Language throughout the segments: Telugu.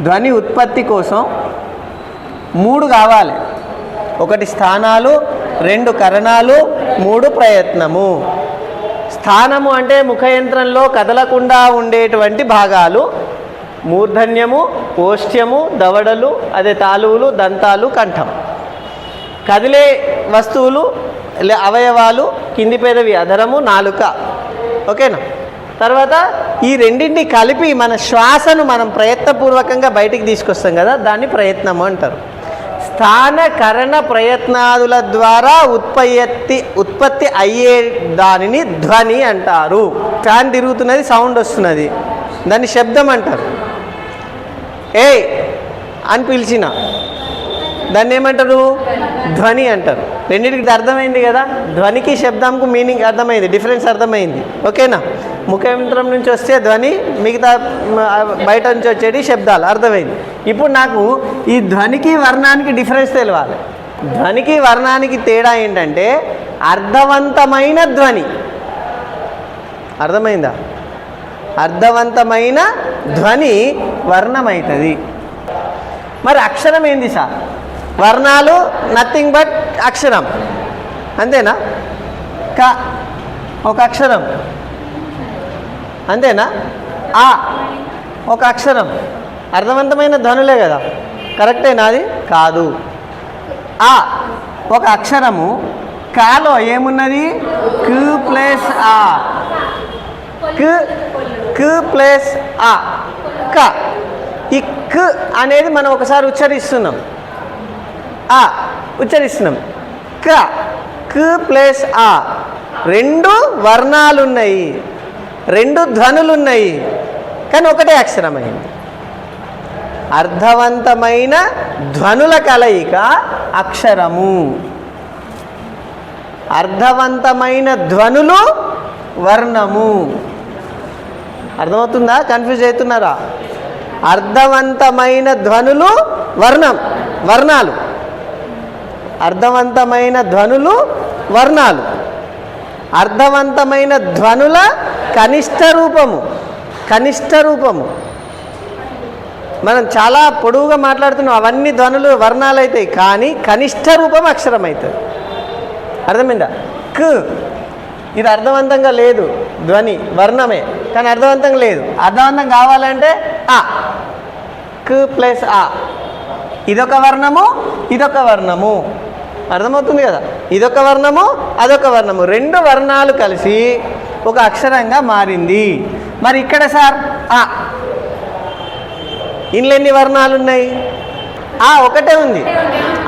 ధ్వని ఉత్పత్తి కోసం మూడు కావాలి. ఒకటి స్థానాలు రెండు కరణాలు మూడు ప్రయత్నము. స్థానము అంటే ముఖయంత్రంలో కదలకుండా ఉండేటువంటి భాగాలు మూర్ధన్యము ఓష్ట్యము దవడలు అదే తాలువులు దంతాలు కంఠం. కదిలే వస్తువులు అవయవాలు కింది పెదవి అధరము నాలుక. ఓకేనా? తర్వాత ఈ రెండింటిని కలిపి మన శ్వాసను మనం ప్రయత్నపూర్వకంగా బయటికి తీసుకొస్తాం కదా దాన్ని ప్రయత్నము అంటారు. స్థానకరణ ప్రయత్నాదుల ద్వారా ఉత్పత్తి ఉత్పత్తి అయ్యే దానిని ధ్వని అంటారు. ఫ్యాన్ తిరుగుతున్నది సౌండ్ వస్తున్నది. దాన్ని శబ్దం అంటారు. ఏ అని పిలిచిన. దాన్ని ఏమంటారు? ధ్వని అంటారు. రెండింటికి అర్థమైంది కదా? ధ్వనికి శబ్దంకు మీనింగ్ అర్థమైంది డిఫరెన్స్ అర్థమైంది. ఓకేనా? ముఖయంత్రం నుంచి వస్తే ధ్వని మిగతా బయట నుంచి వచ్చేటి శబ్దాలు అర్థమైంది. ఇప్పుడు నాకు ఈ ధ్వనికి వర్ణానికి డిఫరెన్స్ తెలియాలి ధ్వనికి వర్ణానికి తేడా ఏంటంటే అర్థవంతమైన ధ్వని. అర్థమైందా? అర్థవంతమైన ధ్వని వర్ణమవుతుంది మరి అక్షరం ఏంది సార్? వర్ణాలు నథింగ్ బట్ అక్షరం. అంతేనా? క ఒక అక్షరం. అంతేనా? ఆ ఒక అక్షరం. అర్థవంతమైన ధ్వనులే కదా. కరెక్టేనా అది? కాదు. ఆ ఒక అక్షరము. కాలో ఏమున్నది? కు ప్లస్ ఆ. కు క్ ప్లస్ ఆ. క. ఈ క్ అనేది మనం ఒకసారి ఉచ్చరిస్తున్నాం. ఆ ఉచ్చరిస్తున్నాం. క క్ ప్లస్ ఆ. రెండు వర్ణాలు ఉన్నాయి రెండు ధ్వనులు ఉన్నాయి కానీ ఒకటే అక్షరమైంది. అర్థవంతమైన ధ్వనుల కలయిక అక్షరము. అర్థవంతమైన ధ్వనులు వర్ణము. అర్థమవుతుందా? కన్ఫ్యూజ్ అవుతున్నారా? అర్థవంతమైన ధ్వనులు వర్ణం వర్ణాలు. అర్థవంతమైన ధ్వనులు వర్ణాలు. అర్థవంతమైన ధ్వనుల కనిష్ట రూపము. కనిష్ట రూపము. మనం చాలా పొడవుగా మాట్లాడుతున్నాం. అవన్నీ ధ్వనులు వర్ణాలు అవుతాయి కానీ కనిష్ట రూపం అక్షరం అవుతుంది అర్థమైందా? క్. ఇది అర్థవంతంగా లేదు. ధ్వని వర్ణమే. కానీ అర్థవంతంగా లేదు. అర్థవంతం కావాలంటే ఆ క్ ప్లస్ ఆ ఇదొక వర్ణము ఇదొక వర్ణము. అర్థమవుతుంది కదా? ఇదొక వర్ణము అదొక వర్ణము. రెండు వర్ణాలు కలిసి ఒక అక్షరంగా మారింది. మరి ఇక్కడ సార్ ఆ ఇందులో ఎన్ని వర్ణాలు ఉన్నాయి ఆ ఒకటే ఉంది.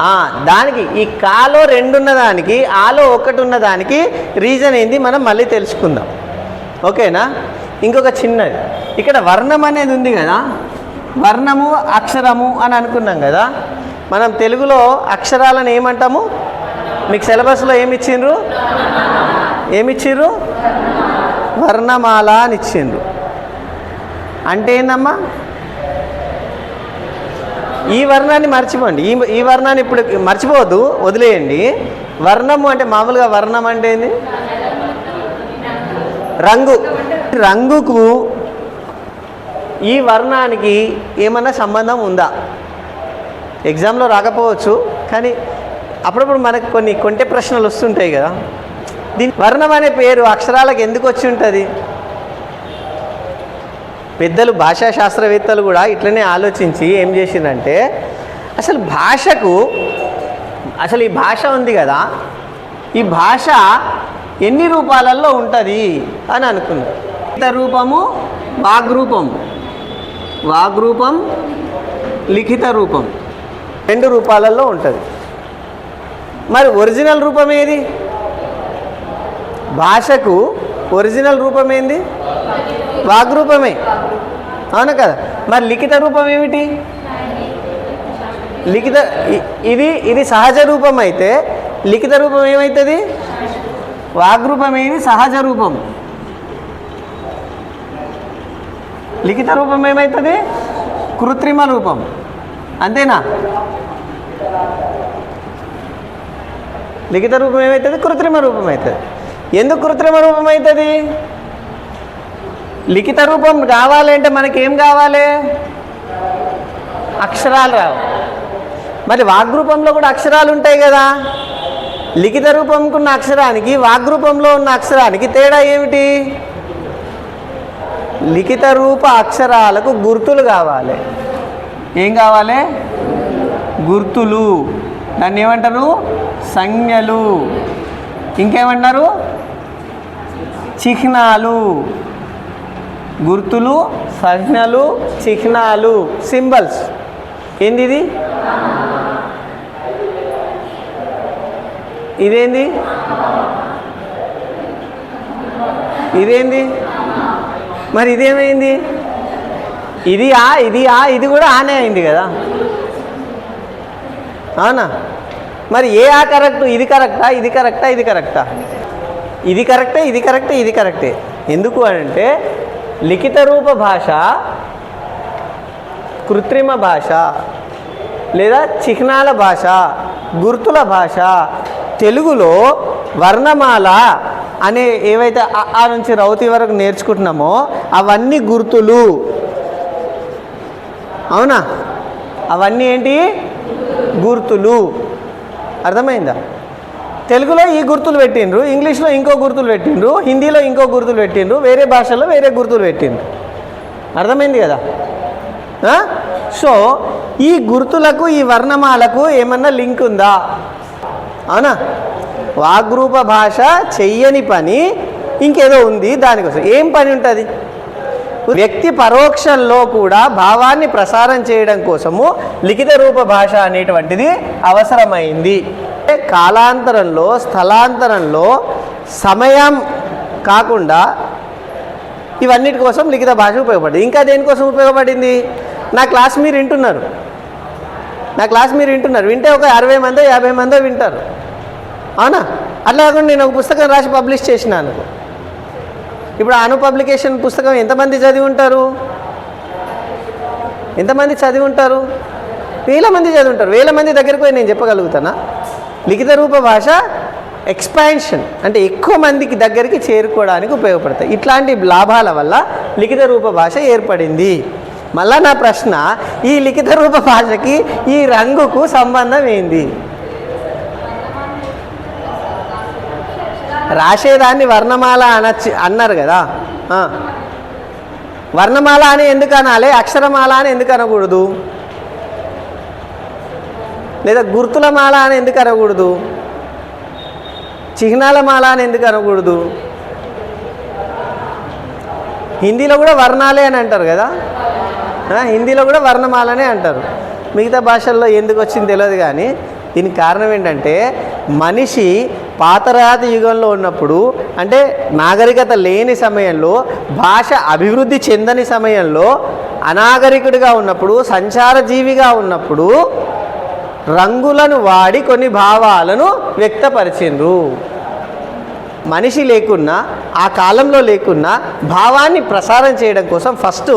ఆ, దానికి ఈ కాలో రెండు ఉన్నదానికి ఆలో ఒకటి ఉన్నదానికి రీజన్ ఏంది మనం మళ్ళీ తెలుసుకుందాం. ఓకేనా? ఇంకొక చిన్నది. ఇక్కడ వర్ణం అనేది ఉంది కదా? వర్ణము అక్షరము అని అనుకున్నాం కదా? మనం తెలుగులో అక్షరాలను ఏమంటాము? మీకు సిలబస్లో ఏమి ఇచ్చిండ్రు ఏమి ఇచ్చిండ్రు వర్ణమాల అని ఇచ్చిండ్రు. అంటే ఏందమ్మా? ఈ వర్ణాన్ని మర్చిపోండి. ఈ ఈ వర్ణాన్ని ఇప్పుడు మర్చిపోవద్దు వదిలేయండి. వర్ణము అంటే మామూలుగా వర్ణం అంటే ఏంది? రంగు. రంగుకు ఈ వర్ణానికి ఏమన్నా సంబంధం ఉందా? ఎగ్జామ్లో రాకపోవచ్చు కానీ అప్పుడప్పుడు మనకు కొన్ని కొంటె ప్రశ్నలు వస్తుంటాయి కదా. దీని వర్ణం అనే పేరు అక్షరాలకు ఎందుకు వచ్చి ఉంటుంది? పెద్దలు భాషా శాస్త్రవేత్తలు కూడా ఇట్లనే ఆలోచించి ఏం చేసిందంటే అసలు భాషకు అసలు ఈ భాష ఉంది కదా ఈ భాష ఎన్ని రూపాలలో ఉంటుంది అని అనుకున్నారు. లిఖిత రూపము వాగ్రూపం వాగ్రూపం లిఖిత రూపం. రెండు రూపాలలో ఉంటుంది. మరి ఒరిజినల్ రూపం ఏది? భాషకు ఒరిజినల్ రూపం ఏంది? వాగ్రూపమే అవును కదా? మరి లిఖిత రూపం ఏమిటి? లిఖిత ఇది ఇది సహజ రూపం అయితే లిఖిత రూపం ఏమవుతుంది వాగ్రూపం ఏది సహజ రూపం. లిఖిత రూపం ఏమవుతుంది కృత్రిమ రూపం. అంతేనా? లిఖిత రూపం ఏమవుతుంది కృత్రిమ రూపం అవుతుంది ఎందుకు కృత్రిమ రూపం అవుతుంది లిఖిత రూపం కావాలంటే మనకి ఏం కావాలి? అక్షరాలు రావు. మరి వాగ్రూపంలో కూడా అక్షరాలు ఉంటాయి కదా. లిఖిత రూపంకు ఉన్న అక్షరానికి వాగ్రూపంలో ఉన్న అక్షరానికి తేడా ఏమిటి? లిఖిత రూప అక్షరాలకు గుర్తులు కావాలి. ఏం కావాలి? గుర్తులు. దాన్ని ఏమంటారు? సంజ్ఞలు. ఇంకేమంటారు చిహ్నాలు. గుర్తులు సంజ్ఞలు చిహ్నాలు. సింబల్స్. ఏంది ఇది ఇదేంది? ఇదేంది? మరి ఇదేమైంది? ఇది ఆ ఇది ఆ ఇది కూడా ఆనే అయింది కదా. అవునా? మరి ఏ ఆ కరెక్ట్ ఇది కరెక్టా ఇది కరెక్టా ఇది కరెక్టా? ఇది కరెక్టే ఇది కరెక్టే ఇది కరెక్టే. ఎందుకు అంటే లిఖిత రూప భాష కృత్రిమ భాష లేదా చిహ్నాల భాష గుర్తుల భాష తెలుగులో వర్ణమాల అనే ఏవైతే ఆ ఆ నుంచి రౌతి వరకు నేర్చుకుంటున్నామో అవన్నీ గుర్తులు. అవునా? అవన్నీ ఏంటి? గుర్తులు. అర్థమైందా? తెలుగులో ఈ గుర్తులు పెట్టిండ్రు ఇంగ్లీష్లో ఇంకో గుర్తులు పెట్టిండ్రు హిందీలో ఇంకో గుర్తులు పెట్టిండ్రు వేరే భాషల్లో వేరే గుర్తులు పెట్టిండ్రు. అర్థమైంది కదా? సో ఈ గుర్తులకు ఈ వర్ణమాలకు ఏమన్నా లింక్ ఉందా? అవునా? వాగ్రూప భాష చెయ్యని పని ఇంకేదో ఉంది దానికోసం. ఏం పని ఉంటుంది? వ్యక్తి పరోక్షంలో కూడా భావాన్ని ప్రసారం చేయడం కోసము లిఖిత రూప భాష అనేటువంటిది అవసరమైంది. కాలాంతరంలో స్థలాంతరంలో సమయం కాకుండా ఇవన్నిటి కోసం లిఖిత భాష ఉపయోగపడింది. ఇంకా దేనికోసం ఉపయోగపడింది? నా క్లాస్ మీరు వింటున్నారు. నా క్లాస్ మీరు వింటున్నారు. వింటే ఒక అరవై మందో యాభై మందో వింటారు. అవునా? అట్లా కాకుండా నేను ఒక పుస్తకం రాసి పబ్లిష్ చేసినాను. ఇప్పుడు అను పబ్లికేషన్ పుస్తకం ఎంతమంది చదివి ఉంటారు ఎంతమంది చదివి ఉంటారు వేల మంది చదివి ఉంటారు వేల మంది దగ్గరికి పోయి నేను చెప్పగలుగుతానా? లిఖిత రూప భాష ఎక్స్పాన్షన్ అంటే ఎక్కువ మందికి దగ్గరికి చేరుకోవడానికి ఉపయోగపడతాయి. ఇట్లాంటి లాభాల వల్ల లిఖిత రూప భాష ఏర్పడింది. మళ్ళా నా ప్రశ్న ఈ లిఖిత రూప భాషకి ఈ రంగుకు సంబంధం ఏంది? రాసేదాన్ని వర్ణమాల అనొచ్చు అన్నారు కదా. వర్ణమాల అని ఎందుకు అనాలి? అక్షరమాల అని ఎందుకు అనకూడదు? లేదా గుర్తుల మాల అని ఎందుకు అనకూడదు? చిహ్నాల మాల అని ఎందుకు అనకూడదు? హిందీలో కూడా వర్ణాలే అని అంటారు కదా. హిందీలో కూడా వర్ణమాలనే అంటారు. మిగతా భాషల్లో ఎందుకు వచ్చింది తెలియదు కానీ దీనికి కారణం ఏంటంటే మనిషి పాతరాతి యుగంలో ఉన్నప్పుడు అంటే నాగరికత లేని సమయంలో భాష అభివృద్ధి చెందని సమయంలో అనాగరికుడిగా ఉన్నప్పుడు సంచార జీవిగా ఉన్నప్పుడు రంగులను వాడి కొన్ని భావాలను వ్యక్తపరిచిండ్రు. మనిషి లేకున్నా ఆ కాలంలో లేకున్నా భావాన్ని ప్రసారం చేయడం కోసం ఫస్ట్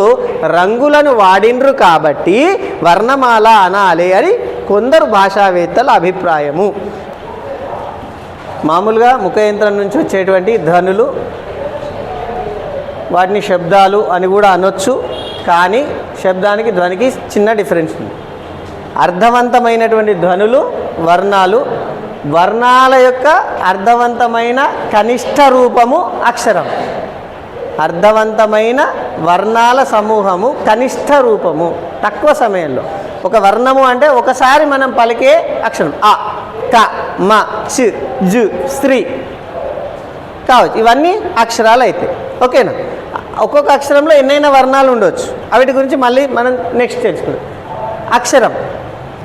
రంగులను వాడిండ్రు కాబట్టి వర్ణమాల అనాలి అని కొందరు భాషావేత్తల అభిప్రాయము. మామూలుగా ముఖ యంత్రం నుంచి వచ్చేటువంటి ధ్వనులు వాటిని శబ్దాలు అని కూడా అనొచ్చు కానీ శబ్దానికి ధ్వనికి చిన్న డిఫరెన్స్ ఉంది. అర్థవంతమైనటువంటి ధ్వనులు వర్ణాలు వర్ణాల యొక్క అర్థవంతమైన కనిష్ట రూపము అక్షరం. అర్థవంతమైన వర్ణాల సమూహము కనిష్ట రూపము తక్కువ సమయంలో. ఒక వర్ణము అంటే ఒకసారి మనం పలికే అక్షరం ఆ క మ చి జు స్త్రీ కావచ్చు. ఇవన్నీ అక్షరాలు అయితే ఓకేనా? ఒక్కొక్క అక్షరంలో ఎన్నైనా వర్ణాలు ఉండొచ్చు. వాటి గురించి మళ్ళీ మనం నెక్స్ట్ తెలుసుకుందాం. అక్షరం.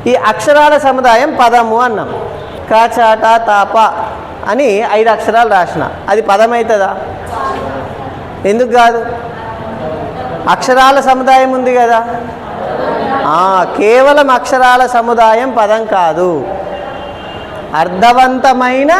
ఈ అక్షరాల సముదాయం పదము అన్నాం. కాచాట తాప అని ఐదు అక్షరాలు రాసిన. అది పదం అవుతుందా ఎందుకు కాదు? అక్షరాల సముదాయం ఉంది కదా. కేవలం అక్షరాల సముదాయం పదం కాదు. అర్థవంతమైన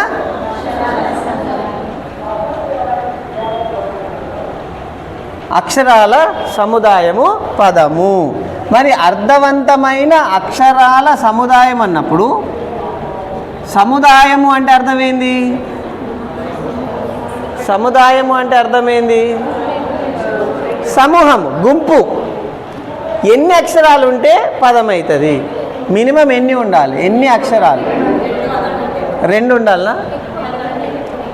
అక్షరాల సముదాయము పదము. మరి అర్థవంతమైన అక్షరాల సముదాయం అన్నప్పుడు సముదాయము అంటే అర్థమైంది? సముదాయము అంటే అర్థమైంది? సమూహము గుంపు. ఎన్ని అక్షరాలు ఉంటే పదం అవుతుంది? మినిమం ఎన్ని ఉండాలి? ఎన్ని అక్షరాలు? రెండు ఉండాలనా?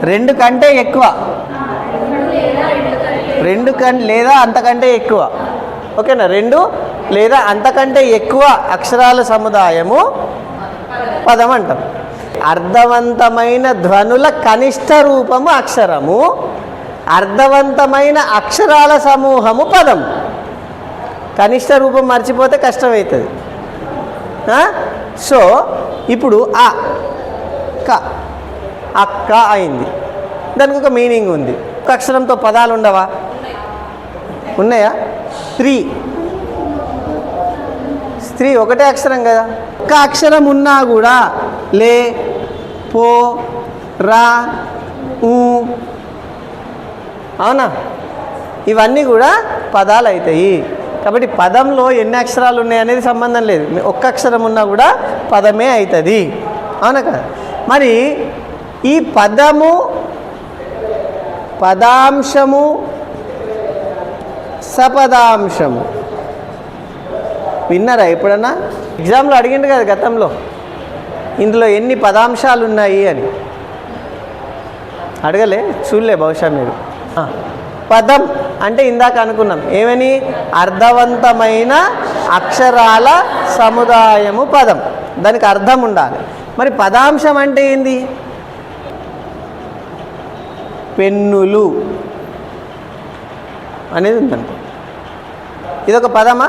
రెండు కంటే ఎక్కువ. రెండు కం లేదా అంతకంటే ఎక్కువ. ఓకేనా? రెండు లేదా అంతకంటే ఎక్కువ అక్షరాల సముదాయము పదం అంటాం అర్థవంతమైన ధ్వనుల కనిష్ట రూపము అక్షరము అర్థవంతమైన అక్షరాల సమూహము పదం. కనిష్ట రూపం మర్చిపోతే కష్టమవుతుంది. సో ఇప్పుడు ఆ క. అక్క అయింది. దానికి ఒక మీనింగ్ ఉంది. ఒక అక్షరంతో పదాలు ఉండవా? ఉన్నాయా? స్త్రీ. స్త్రీ ఒకటే అక్షరం కదా? ఒక అక్షరం ఉన్నా కూడా లే పో రా ఊ. అవునా? ఇవన్నీ కూడా పదాలు అవుతాయి కాబట్టి పదంలో ఎన్ని అక్షరాలు ఉన్నాయి అనేది సంబంధం లేదు. ఒక్క అక్షరం ఉన్నా కూడా పదమే అవుతుంది అవునా కదా? మరి ఈ పదము పదాంశము సపదాంశము. విన్నారా ఎప్పుడన్నా? ఎగ్జామ్లో అడిగిండు కదా గతంలో. ఇందులో ఎన్ని పదాంశాలు ఉన్నాయి అని. అడగలే? చూడలే బహుశా మీరు. పదం అంటే ఇందాక అనుకున్నాం. ఏమని? అర్థవంతమైన అక్షరాల సముదాయము పదం. దానికి అర్థం ఉండాలి. మరి పదాంశం అంటే ఏంది? పెన్నులు అనేది ఉందనుకో. ఇదొక పదమా?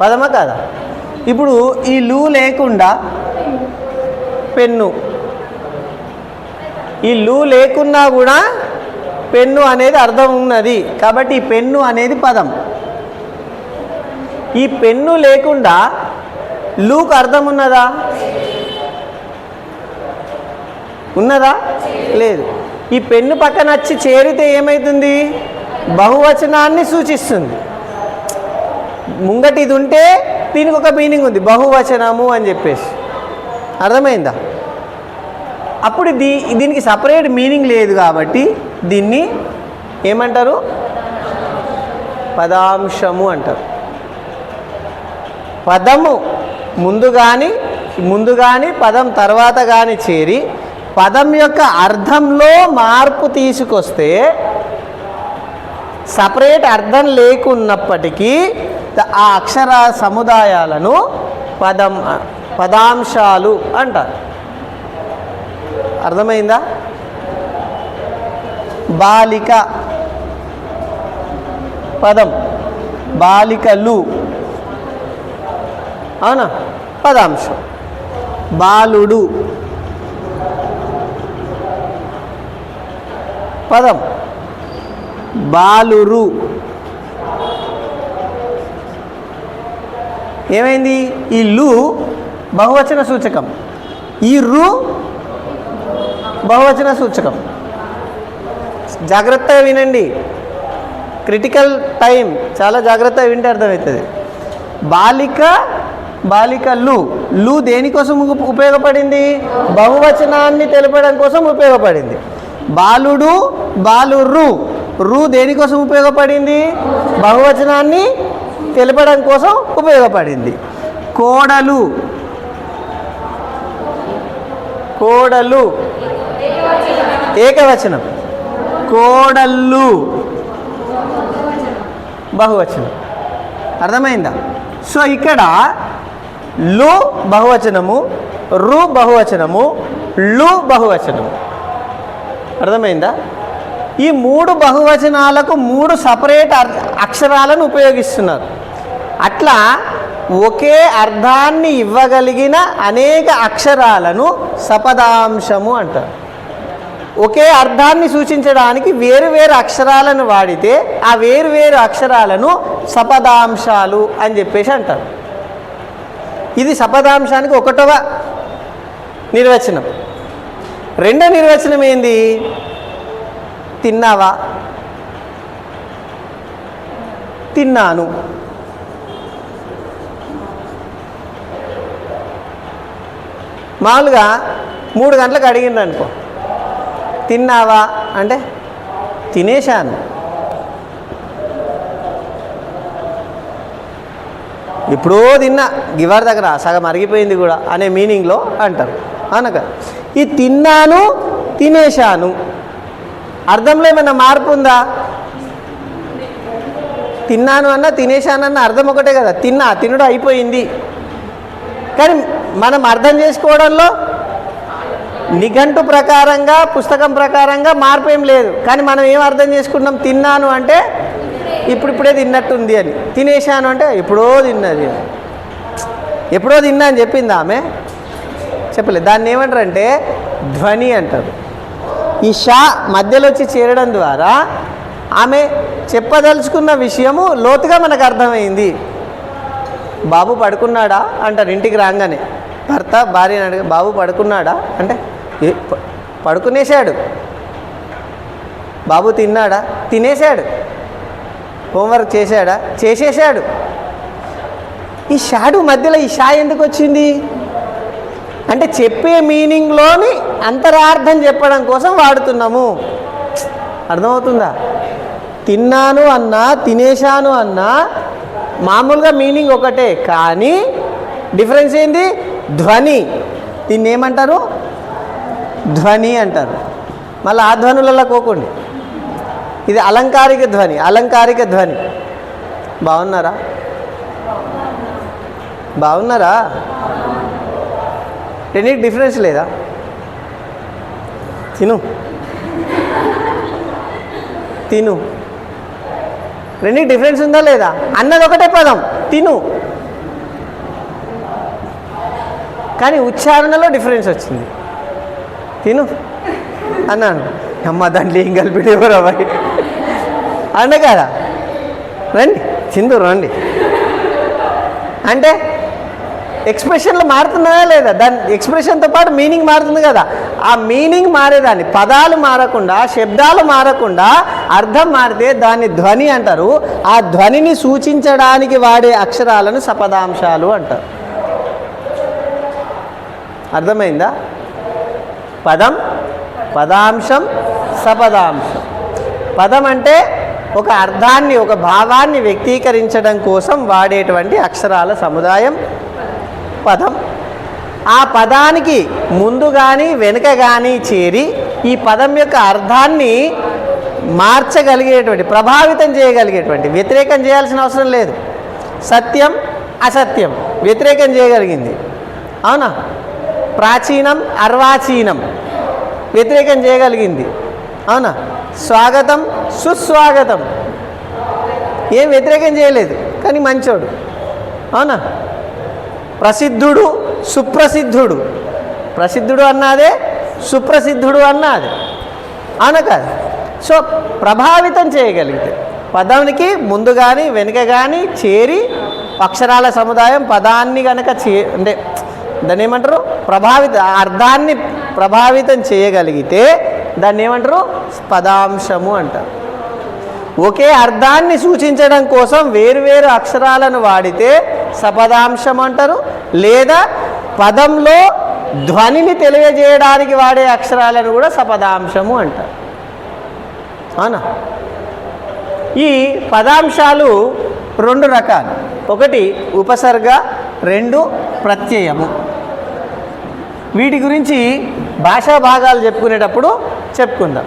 పదమా కాదా? ఇప్పుడు ఈ లు లేకుండా పెన్ను. ఈ లు లేకున్నా కూడా పెన్ను అనేది అర్థం ఉన్నది. కాబట్టి ఈ పెన్ను అనేది పదం. ఈ పెన్ను లేకుండా లూకు అర్థం ఉన్నదా? ఉన్నదా లేదు. ఈ పెన్ను పక్కన వచ్చి చేరితే ఏమవుతుంది బహువచనాన్ని సూచిస్తుంది. ముంగటి ఇది ఉంటే దీనికి ఒక మీనింగ్ ఉంది. బహువచనము అని చెప్పేసి. అర్థమైందా? అప్పుడు దీ దీనికి సపరేట్ మీనింగ్ లేదు కాబట్టి దీన్ని ఏమంటారు? పదాంశము అంటారు. పదము ముందు కానీ ముందు కానీ పదం తర్వాత కానీ చేరి పదం యొక్క అర్థంలో మార్పు తీసుకొస్తే సపరేట్ అర్థం లేకున్నప్పటికీ ఆ అక్షర సముదాయాలను పదం పదాంశాలు అంటారు. అర్థమైందా? బాలిక పదం బాలికలు అవునా? పదాంశం. బాలుడు పదం. బాలురు. ఏమైంది? ఈ లు బహువచన సూచకం. ఈ రు బహువచన సూచకం. జాగ్రత్తగా వినండి. క్రిటికల్ టైం చాలా జాగ్రత్తగా వింటే అర్థమవుతుంది. బాలిక బాలికలు లు దేనికోసం ఉపయోగపడింది? బహువచనాన్ని తెలపడం కోసం ఉపయోగపడింది. బాలుడు బాలుర్రు. రు దేనికోసం ఉపయోగపడింది? బహువచనాన్ని తెలపడం కోసం ఉపయోగపడింది. కోడలు. కోడలు. ఏకవచనం. కోడళ్ళు. బహువచనం. అర్థమైందా? సో ఇక్కడ లు బహువచనము రు బహువచనము లు బహువచనము. అర్థమైందా? ఈ మూడు బహువచనాలకు మూడు సపరేట్ అర్- అక్షరాలను ఉపయోగిస్తున్నారు. అట్లా ఒకే అర్థాన్ని ఇవ్వగలిగిన అనేక అక్షరాలను సపదాంశము అంటారు. ఒకే అర్థాన్ని సూచించడానికి వేరు వేరు అక్షరాలను వాడితే ఆ వేరు వేరు అక్షరాలను సపదాంశాలు అని చెప్పేసి అంటారు. ఇది సపదాంశానికి ఒకటవ నిర్వచనం. రెండో నిర్వచనం ఏంది? తిన్నావా? తిన్నాను. మామూలుగా మూడు గంటలకు అడిగిండ్రు అనుకో. తిన్నావా? అంటే తినేశాను. ఇప్పుడో తిన్నా. గివర్ దగ్గర సగం అరిగిపోయింది కూడా అనే మీనింగ్లో అంటారు. అనగా ఈ తిన్నాను తినేశాను. అర్థంలో ఏమైనా మార్పు ఉందా? తిన్నాను అన్న తినేశానన్న అర్థం ఒకటే కదా. తిన్నా తినడం అయిపోయింది. కానీ మనం అర్థం చేసుకోవడంలో నిఘంటు ప్రకారంగా పుస్తకం ప్రకారంగా మార్పు ఏం లేదు. కానీ మనం ఏం అర్థం చేసుకున్నాం? తిన్నాను అంటే ఇప్పుడిప్పుడే తిన్నట్టుంది అని. తినేశాను అంటే ఎప్పుడో తిన్నది అని. ఎప్పుడో తిన్నా అని చెప్పింది ఆమె? చెప్పలేదు. దాన్ని ఏమంటారంటే ధ్వని అంటారు. ఈ షా మధ్యలో వచ్చి చేరడం ద్వారా ఆమె చెప్పదలుచుకున్న విషయము లోతుగా మనకు అర్థమైంది. బాబు పడుకున్నాడా? అంటారు ఇంటికి రాగానే. భర్త భార్య అడిగి బాబు పడుకున్నాడా? అంటే పడుకునేశాడు. బాబు తిన్నాడా? తినేశాడు. హోంవర్క్ చేశాడా? చేసేసాడు ఈ షాడు మధ్యలో ఈ షా ఎందుకు వచ్చింది? అంటే చెప్పే మీనింగ్లోని అంతరార్థం చెప్పడం కోసం వాడుతున్నాము. అర్థమవుతుందా? తిన్నాను అన్నా తినేశాను అన్నా మామూలుగా మీనింగ్ ఒకటే కానీ డిఫరెన్స్ ఏంది? ధ్వని. దీన్ని ఏమంటారు? ధ్వని అంటారు. మళ్ళీ ఆ ధ్వనులలో కోకండి. ఇది అలంకారిక ధ్వని అలంకారిక ధ్వని. బాగున్నారా? బాగున్నారా? రెండింటికి డిఫరెన్స్ లేదా? తిను. తిను. రెండింటికి డిఫరెన్స్ ఉందా లేదా? అన్నది ఒకటే పదం. తిను. కానీ ఉచ్చారణలో డిఫరెన్స్ వచ్చింది. తిను. అన్నాను. అమ్మ దాంట్లో ఏం కలిపిడేవరు అబ్బాయి అన్న కదా? రండి. చిందు రండి. అంటే ఎక్స్ప్రెషన్లు మారుతున్నాయా లేదా? దాని ఎక్స్ప్రెషన్తో పాటు మీనింగ్ మారుతుంది కదా. ఆ మీనింగ్ మారేదాన్ని పదాలు మారకుండా శబ్దాలు మారకుండా అర్థం మారితే దాన్ని ధ్వని అంటారు. ఆ ధ్వనిని సూచించడానికి వాడే అక్షరాలను సపదాంశాలు అంటారు. అర్థమైందా? పదం పదాంశం సపదాంశం. పదం అంటే ఒక అర్థాన్ని ఒక భావాన్ని వ్యక్తీకరించడం కోసం వాడేటువంటి అక్షరాల సముదాయం. పదం. ఆ పదానికి ముందు కానీ వెనుక కానీ చేరి ఈ పదం యొక్క అర్థాన్ని మార్చగలిగేటువంటి ప్రభావితం చేయగలిగేటువంటి వ్యతిరేకం చేయాల్సిన అవసరం లేదు. సత్యం అసత్యం వ్యతిరేకం చేయగలిగింది. అవునా? ప్రాచీనం అర్వాచీనం వ్యతిరేకం చేయగలిగింది. అవునా? స్వాగతం సుస్వాగతం. ఏం వ్యతిరేకం చేయలేదు కానీ మంచోడు. అవునా? ప్రసిద్ధుడు సుప్రసిద్ధుడు. ప్రసిద్ధుడు అన్నదే సుప్రసిద్ధుడు అన్నది. అనకాదు సో ప్రభావితం చేయగలిగితే పదానికి ముందు కానీ వెనుక కానీ చేరి అక్షరాల సముదాయం పదాన్ని కనుక చే అంటే దాన్ని ఏమంటారు? ప్రభావిత అర్థాన్ని ప్రభావితం చేయగలిగితే దాన్ని ఏమంటారు? పదాంశము అంటారు. ఒకే అర్థాన్ని సూచించడం కోసం వేరువేరు అక్షరాలను వాడితే సపదాంశం అంటారు లేదా పదంలో ధ్వనిని తెలియజేయడానికి వాడే అక్షరాలను కూడా సపదాంశము అంటారు. అవునా? ఈ పదాంశాలు రెండు రకాలు. ఒకటి ఉపసర్గ రెండు ప్రత్యయము. వీటి గురించి భాషా భాగాలు చెప్పుకునేటప్పుడు చెప్పుకుందాం.